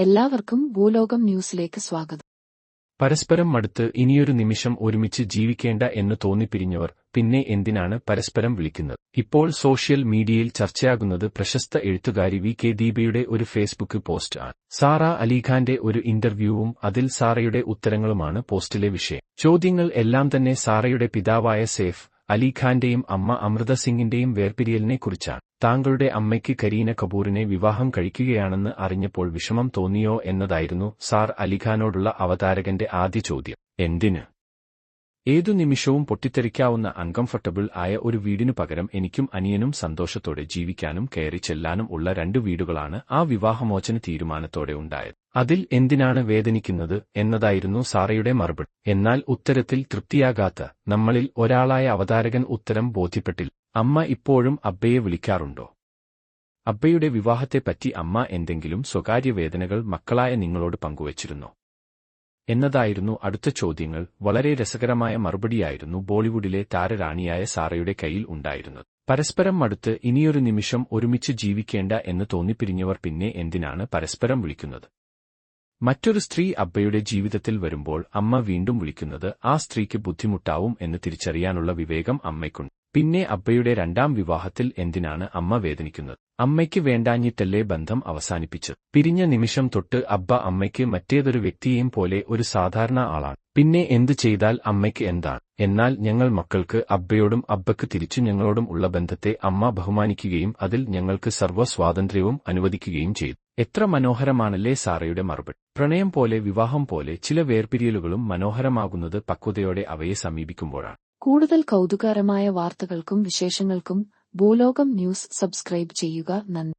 എല്ലാവർക്കും ഭൂലോകം ന്യൂസിലേക്ക് സ്വാഗതം. പരസ്പരം മടുത്ത് ഇനിയൊരു നിമിഷം ഒരുമിച്ച് ജീവിക്കേണ്ട എന്ന് തോന്നിപ്പിരിഞ്ഞവർ പിന്നെ എന്തിനാണ് പരസ്പരം വിളിക്കുന്നത്? ഇപ്പോൾ സോഷ്യൽ മീഡിയയിൽ ചർച്ചയാകുന്നത് പ്രശസ്ത എഴുത്തുകാരി വി കെ ദീപയുടെ ഒരു ഫേസ്ബുക്ക് പോസ്റ്റ് ആണ്. സാറ അലിഖാന്റെ ഒരു ഇന്റർവ്യൂവും അതിൽ സാറയുടെ ഉത്തരങ്ങളുമാണ് പോസ്റ്റിലെ വിഷയം. ചോദ്യങ്ങൾ എല്ലാം തന്നെ സാറയുടെ പിതാവായ സേഫ് അലിഖാന്റെയും അമ്മ അമൃത സിംഗിന്റെയും വേർപിരിയലിനെക്കുറിച്ചാണ്. താങ്കളുടെ അമ്മയ്ക്ക് കരീന കപൂറിനെ വിവാഹം കഴിക്കുകയാണെന്ന് അറിഞ്ഞപ്പോൾ വിഷമം തോന്നിയോ എന്നതായിരുന്നു സാർ അലിഖാനോടുള്ള അവതാരകന്റെ ആദ്യ ചോദ്യം. എന്തിന്? ഏതു നിമിഷവും പൊട്ടിത്തെറിക്കാവുന്ന അൺകംഫർട്ടബിൾ ആയ ഒരു വീടിനു പകരം എനിക്കും അനിയനും സന്തോഷത്തോടെ ജീവിക്കാനും കയറി ചെല്ലാനും ഉള്ള രണ്ട് വീടുകളാണ് ആ വിവാഹമോചന തീരുമാനത്തോടെ ഉണ്ടായത്. അതിൽ എന്തിനാണ് വേദനിക്കുന്നത് എന്നതായിരുന്നു സാറയുടെ മറുപടി. എന്നാൽ ഉത്തരത്തിൽ തൃപ്തിയാകാത്ത നമ്മളിൽ ഒരാളായ അവതാരകൻ ഉത്തരം ബോധ്യപ്പെട്ടില്ല. അമ്മ ഇപ്പോഴും അബ്ബയെ വിളിക്കാറുണ്ടോ? അബ്ബയുടെ വിവാഹത്തെപ്പറ്റി അമ്മ എന്തെങ്കിലും സ്വകാര്യ വേദനകൾ മക്കളായ നിങ്ങളോട് പങ്കുവച്ചിരുന്നോ? എന്നതായിരുന്നു അടുത്ത ചോദ്യങ്ങൾ. വളരെ രസകരമായ മറുപടിയായിരുന്നു ബോളിവുഡിലെ താരറാണിയായ സാറയുടെ കയ്യിൽ ഉണ്ടായിരുന്നത്. പരസ്പരം അടുത്ത് ഇനിയൊരു നിമിഷം ഒരുമിച്ച് ജീവിക്കേണ്ട എന്ന് തോന്നിപ്പിരിഞ്ഞവർ പിന്നെ എന്തിനാണ് പരസ്പരം വിളിക്കുന്നത്? മറ്റൊരു സ്ത്രീ അബ്ബയുടെ ജീവിതത്തിൽ വരുമ്പോൾ അമ്മ വീണ്ടും വിളിക്കുന്നത് ആ സ്ത്രീക്ക് ബുദ്ധിമുട്ടാവും എന്ന് തിരിച്ചറിയാനുള്ള വിവേകം അമ്മയ്ക്കുണ്ട്. പിന്നെ അബ്ബയുടെ രണ്ടാം വിവാഹത്തിൽ എന്തിനാണ് അമ്മ വേദനിക്കുന്നത്? അമ്മയ്ക്ക് വേണ്ടാഞ്ഞിട്ടല്ലേ ബന്ധം അവസാനിപ്പിച്ചത്? പിരിഞ്ഞ നിമിഷം തൊട്ട് അബ്ബ അമ്മയ്ക്ക് മറ്റേതൊരു വ്യക്തിയെയും പോലെ ഒരു സാധാരണ ആളാണ്. പിന്നെ എന്തു ചെയ്താൽ അമ്മയ്ക്ക് എന്താണ്? എന്നാൽ ഞങ്ങൾ മക്കൾക്ക് അബ്ബയോടും അബ്ബക്ക് തിരിച്ചു ഞങ്ങളോടും ഉള്ള ബന്ധത്തെ അമ്മ ബഹുമാനിക്കുകയും അതിൽ ഞങ്ങൾക്ക് സർവസ്വാതന്ത്ര്യവും അനുവദിക്കുകയും ചെയ്തു. എത്ര മനോഹരമാണല്ലേ സാറയുടെ മറുപടി. പ്രണയം പോലെ വിവാഹം പോലെ ചില വേർപിരിയലുകളും മനോഹരമാകുന്നത് പക്വതയോടെ അവയെ സമീപിക്കുമ്പോഴാണ്. കൂടുതൽ കൗതുകകരമായ വാർത്തകൾക്കും വിശേഷങ്ങൾക്കും ഭൂലോകം ന്യൂസ് സബ്സ്ക്രൈബ് ചെയ്യുക നന്ദി.